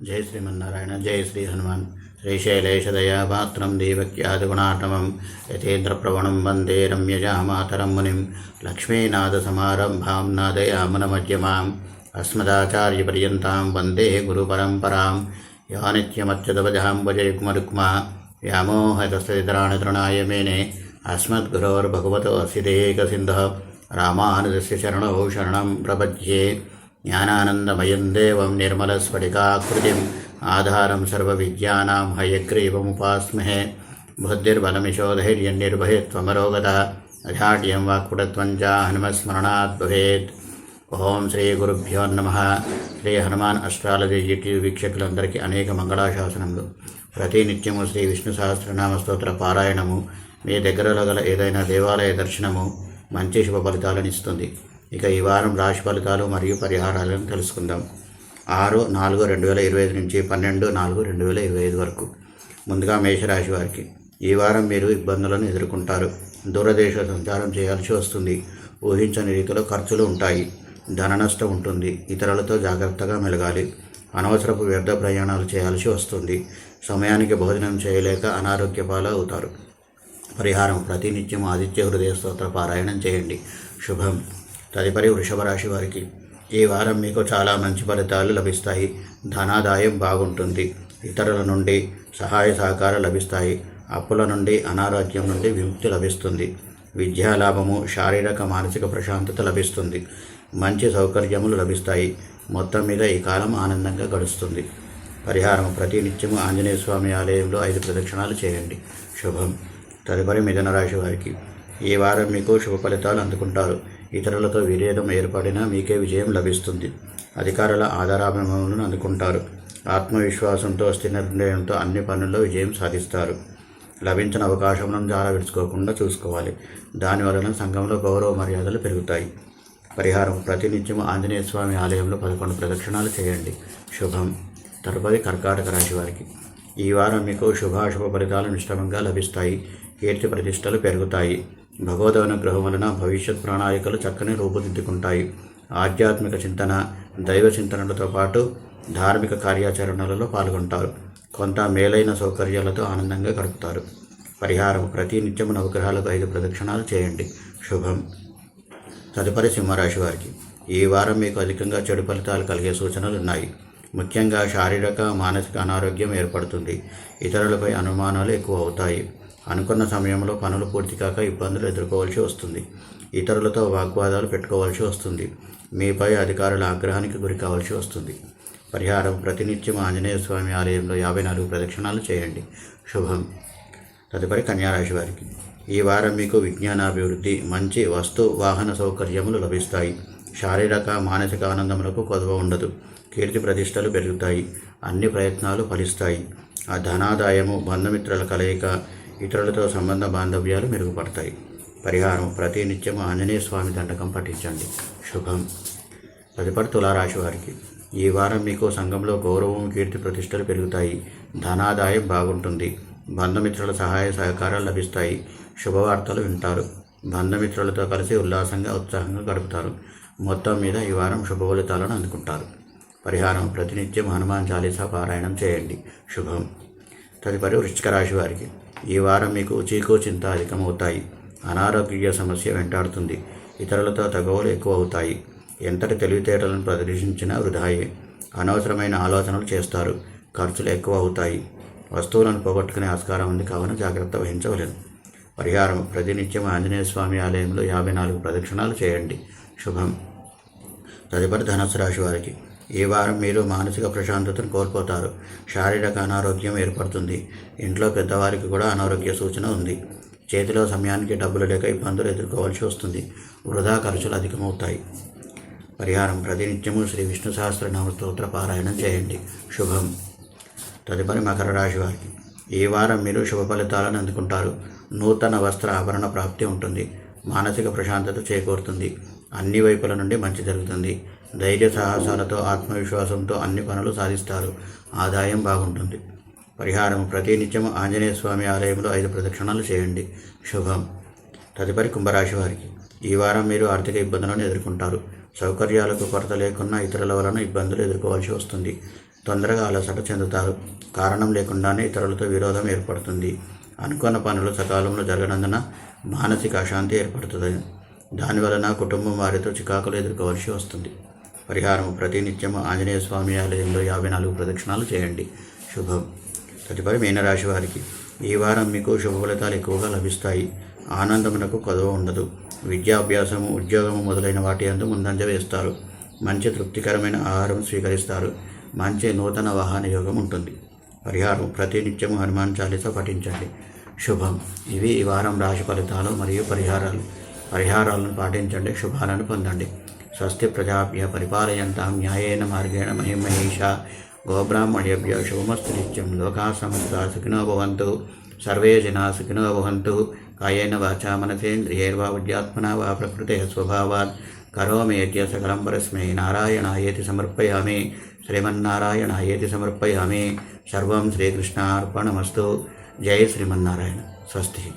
జై శ్రీమన్నారాయణ జై శ్రీ హనుమాన్ శ్రీశైలేశదయాపాత్రం దేవక్యాదిగుణాటమం యతేంద్రప్రవణం వందే రమ్యజామాతరం మునిం లక్ష్మీనాథసమారంభాం నాదయామనమధ్యమాం అస్మదాచార్యపర్యంతం వందే గురుపరంపరాం యా నిత్యమత్యదవజాంబజయుగ్మరుక్మా వ్యామోహతస్థితరాణి తృణాయ మేనే అస్మద్గురోర్భగవతో అసిదేకసింధः రామానుజస్య శరణौ శరణం ప్రపద్యే జ్ఞానానందమయం దేవం నిర్మలస్ఫటికాకృతిం ఆధారం సర్వవిద్యానాం హయగ్రీవముపాస్మహే బుద్ధిర్బలమిశోధైర్యం నిర్భయత్వమరోగత అజాడ్యం వాక్పుటత్వం చ హనుమస్మరణాత్ భవేత్ ఓం శ్రీ గురుభ్యో నమ శ్రీ హనుమాన్ అస్ట్రాలజీ యూట్యూబ్ వీక్షకులందరికీ అనేక మంగళాశాసనములు ప్రతి నిత్యము శ్రీ విష్ణు సహస్రనామ స్తోత్ర పారాయణము మీ దగ్గరలో గల ఏదైనా దేవాలయ దర్శనము మంచి శుభ ఫలితాలను ఇస్తుంది। ఇక ఈ వారం రాశి ఫలితాలు మరియు పరిహారాలను తెలుసుకుందాం. ఆరు నాలుగు రెండు వేల ఇరవై ఐదు నుంచి పన్నెండు నాలుగు రెండు వేల ఇరవై ఐదు వరకు. ముందుగా మేషరాశి వారికి. ఈ వారం మీరు ఇబ్బందులను ఎదుర్కొంటారు. దూరదేశ సంచారం చేయాల్సి వస్తుంది. ఊహించని రీతిలో ఖర్చులు ఉంటాయి. ధన నష్టం ఉంటుంది. ఇతరులతో జాగ్రత్తగా మెలగాలి. అనవసరపు వ్యర్థ ప్రయాణాలు చేయాల్సి వస్తుంది. సమయానికి భోజనం చేయలేక అనారోగ్య అవుతారు పరిహారం ప్రతినిత్యం ఆదిత్య హృదయ స్తోత్ర పారాయణం చేయండి. శుభం. తదుపరి వృషభరాశి వారికి ఈ వారం మీకు చాలా మంచి ఫలితాలు లభిస్తాయి. ధనాదాయం బాగుంటుంది. ఇతరుల నుండి సహాయ సహకారం లభిస్తాయి. అప్పుల నుండి అనారోగ్యం నుండి విముక్తి లభిస్తుంది. విద్యా లాభము శారీరక మానసిక ప్రశాంతత లభిస్తుంది. మంచి సౌకర్యములు లభిస్తాయి. మొత్తం మీద ఈ కాలం ఆనందంగా గడుస్తుంది. పరిహారం ప్రతినిత్యము ఆంజనేయ స్వామి ఆలయంలో ఐదు ప్రదక్షిణాలు చేయండి. శుభం. తదుపరి మిథున రాశి వారికి ఈ వారం మీకు శుభ ఫలితాలు అందుకుంటారు. ఇతరులతో విభేదం ఏర్పడినా మీకే విజయం లభిస్తుంది. అధికారుల ఆధారాభిమానులను అందుకుంటారు. ఆత్మవిశ్వాసంతో స్థిర నిర్ణయంతో అన్ని పనుల్లో విజయం సాధిస్తారు. లభించిన అవకాశములను జార విడుచుకోకుండా చూసుకోవాలి దానివలన సంఘంలో గౌరవ మర్యాదలు పెరుగుతాయి. పరిహారం ప్రతినిత్యం ఆంజనేయ స్వామి ఆలయంలో పదకొండు ప్రదక్షిణాలు చేయండి. శుభం. తదుపరి కర్కాటక రాశి వారికి. ఈ వారం మీకు శుభాశుభ ఫలితాలు మిశ్రమంగా లభిస్తాయి. కీర్తి ప్రతిష్టలు పెరుగుతాయి. భగవద్ అనుగ్రహం వలన భవిష్యత్ ప్రణాళికలు చక్కని రూపుదిద్దుకుంటాయి. ఆధ్యాత్మిక చింతన దైవ చింతనలతో పాటు ధార్మిక కార్యాచరణలలో పాల్గొంటారు. కొంత మేలైన సౌకర్యాలతో ఆనందంగా గడుపుతారు. పరిహారం ప్రతి నిత్యము నవగ్రహాలకు ఐదు ప్రదక్షిణాలు చేయండి. శుభం. తదుపరి సింహరాశి వారికి. ఈ వారం మీకు అధికంగా చెడు ఫలితాలు కలిగే సూచనలు ఉన్నాయి. ముఖ్యంగా శారీరక మానసిక అనారోగ్యం ఏర్పడుతుంది. ఇతరులపై అనుమానాలు ఎక్కువ అవుతాయి. అనుకున్న సమయంలో పనులు పూర్తి కాక ఇబ్బందులు ఎదుర్కోవాల్సి వస్తుంది. ఇతరులతో వాగ్వాదాలు పెట్టుకోవాల్సి వస్తుంది. మీపై అధికారుల ఆగ్రహానికి గురి కావాల్సి వస్తుంది. పరిహారం ప్రతినిత్యం ఆంజనేయ స్వామి ఆలయంలో యాభై నాలుగు ప్రదక్షిణాలు చేయండి. శుభం. తదుపరి కన్యారాశి వారికి. ఈ వారం మీకు విజ్ఞానాభివృద్ధి మంచి వస్తు వాహన సౌకర్యములు లభిస్తాయి. శారీరక మానసిక ఆనందములకు కొదవ ఉండదు. కీర్తి ప్రతిష్టలు పెరుగుతాయి. అన్ని ప్రయత్నాలు ఫలిస్తాయి. ఆ ధనాదాయము బంధుమిత్రుల కలయిక ఇతరులతో సంబంధ బాంధవ్యాలు మెరుగుపడతాయి. పరిహారం ప్రతి నిత్యం ఆంజనేయ స్వామి దండకం పఠించండి. శుభం. తదుపరి తులారాశి వారికి ఈ వారం మీకు సంఘంలో గౌరవం కీర్తి ప్రతిష్టలు పెరుగుతాయి. ధనాదాయం బాగుంటుంది. బంధుమిత్రుల సహాయ సహకారాలు లభిస్తాయి. శుభవార్తలు వింటారు. బంధుమిత్రులతో కలిసి ఉల్లాసంగా ఉత్సాహంగా గడుపుతారు. మొత్తం మీద ఈ వారం శుభ ఫలితాలను అందుకుంటారు. పరిహారం ప్రతినిత్యం హనుమాన్ చాలీసా పారాయణం చేయండి. శుభం. తదుపరి వృశ్చిక రాశి వారికి ఈ వారం మీకు చీకు చింత అధికమవుతాయి. అనారోగ్య సమస్య వెంటాడుతుంది. ఇతరులతో తగవలు ఎక్కువ అవుతాయి ఎంతటి తెలివితేటలను ప్రదర్శించినా వృధాయే. అనవసరమైన ఆలోచనలు చేస్తారు. ఖర్చులు ఎక్కువ అవుతాయి వస్తువులను పోగొట్టుకునే ఆస్కారం ఉంది కావున జాగ్రత్త వహించవలేదు పరిహారం. ప్రతినిత్యం ఆంజనేయ స్వామి ఆలయంలో యాభై నాలుగు ప్రదక్షిణాలు చేయండి. శుభం. తదుపరి ధనస్సు రాశి వారికి. ఈ వారం మీరు మానసిక ప్రశాంతతను కోల్పోతారు. శారీరక అనారోగ్యం ఏర్పడుతుంది. ఇంట్లో పెద్దవారికి కూడా అనారోగ్య సూచన ఉంది. చేతిలో సమయానికి డబ్బులు లేక ఇబ్బందులు ఎదుర్కోవాల్సి వస్తుంది. వృధా ఖర్చులు అధికమవుతాయి. పరిహారం ప్రతినిత్యము శ్రీ విష్ణు సహస్రనామ స్తోత్ర పారాయణం చేయండి. శుభం. తదుపరి మకర రాశి వారికి. ఈ వారం మీరు శుభ ఫలితాలను అందుకుంటారు. నూతన వస్త్ర ఆభరణ ప్రాప్తి ఉంటుంది. మానసిక ప్రశాంతత చేకూరుతుంది. అన్ని వైపుల నుండి మంచి జరుగుతుంది. ధైర్య సాహసాలతో ఆత్మవిశ్వాసంతో అన్ని పనులు సాధిస్తారు. ఆదాయం బాగుంటుంది. పరిహారం ప్రతి నిత్యం ఆంజనేయ స్వామి ఆలయంలో ఐదు ప్రదక్షిణలు చేయండి. శుభం. తదుపరి కుంభరాశి వారికి. ఈ వారం మీరు ఆర్థిక ఇబ్బందులను ఎదుర్కొంటారు. సౌకర్యాలకు కొరత లేకున్నా ఇతరుల వలన ఇబ్బందులు ఎదుర్కోవాల్సి వస్తుంది. తొందరగా అలసట చెందుతారు. కారణం లేకుండానే ఇతరులతో విరోధం ఏర్పడుతుంది. అనుకున్న పనులు సకాలంలో జరగనందున మానసిక అశాంతి ఏర్పడుతుంది. దానివలన కుటుంబం వారితో చికాకులు ఎదుర్కోవలసి వస్తుంది. పరిహారం ప్రతినిత్యం ఆంజనేయ స్వామి ఆలయంలో యాభై నాలుగు ప్రదక్షిణాలు చేయండి. శుభం. తదుపరి మీనరాశి వారికి ఈ వారం మీకు శుభ ఫలితాలు ఎక్కువగా లభిస్తాయి. ఆనందమునకు కొదవ ఉండదు. విద్యాభ్యాసము ఉద్యోగము మొదలైన వాటి అందు ముందంజ వేస్తారు. మంచి తృప్తికరమైన ఆహారం స్వీకరిస్తారు. మంచి నూతన వాహన యోగం ఉంటుంది. పరిహారం ప్రతినిత్యం హనుమాన్ చాలీస పఠించండి శుభం. ఇవి ఈ వారం రాశి ఫలితాలు మరియు పరిహారాలు. పరిహారాలను పాటించండి. శుభాలను పొందండి. స్వస్తి ప్రజాభ్య పరిపాలయంతాం న్యాయేన మార్గేణ మహిమహేష. గోబ్రాహ్మణ్యభ్య శుభమస్తు నిత్యం లోకా సమస్త సుఖినో భవంతు. సర్వే జనా సుఖినో భవంతు. కాయేన వాచా మనసేంద్రియైర్వా విద్యాత్మనా వా ప్రకృతే స్వభావాత్. కరోమి సకలం పరస్మై నారాయణాయేతి సమర్పయామి. శ్రీమన్నారాయణాయేతి సమర్పయామి. సర్వం శ్రీకృష్ణార్పణమస్తు. జై శ్రీమన్నారాయణ. స్వస్తి.